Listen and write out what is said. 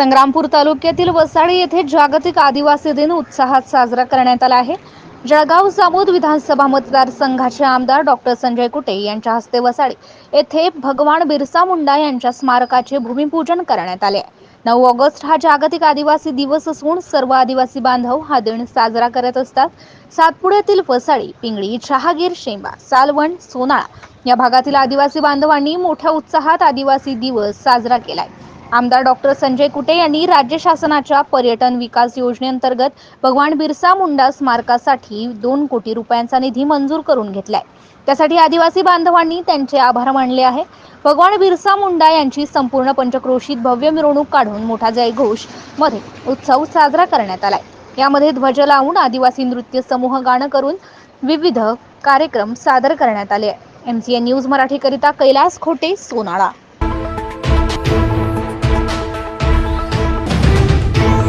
संग्रामपूर तालुक्यातील वसाडी येथे जागतिक आदिवासी दिन उत्साहात साजरा करण्यात आला आहे. जळगाव जामोद विधानसभा मतदारसंघाचे आमदार डॉक्टर संजय कुटे यांच्या हस्ते वसाडी येथे भगवान बिरसा मुंडा यांच्या स्मारकाचे भूमिपूजन करण्यात आले. नऊ ऑगस्ट हा जागतिक आदिवासी दिवस असून सर्व आदिवासी बांधव हा दिन साजरा करत असतात. सातपुड्यातील वसाडी पिंगळी शहागीर शेंबा सालवण सोनाळा या भागातील आदिवासी बांधवांनी मोठ्या उत्साहात आदिवासी दिवस साजरा केलाय. आमदार डॉक्टर संजय कुटे यांनी राज्य शासनाच्या पर्यटन विकास योजनेअंतर्गत भगवान बिरसा मुंडा स्मारकासाठी दोन कोटी रुपयांचा निधी मंजूर करून घेतलाय. त्यासाठी आदिवासी बांधवांनी त्यांचे आभार मानले आहे. भगवान बिरसा मुंडा यांची संपूर्ण पंचक्रोशीत भव्य मिरवणूक काढून मोठा जयघोषमध्ये उत्सव साजरा करण्यात आलाय. यामध्ये ध्वज लावून आदिवासी नृत्य समूह गाणं करून विविध कार्यक्रम सादर करण्यात आले एमसीएन न्यूज मराठीकरिता कैलास खोटे सोनाळा.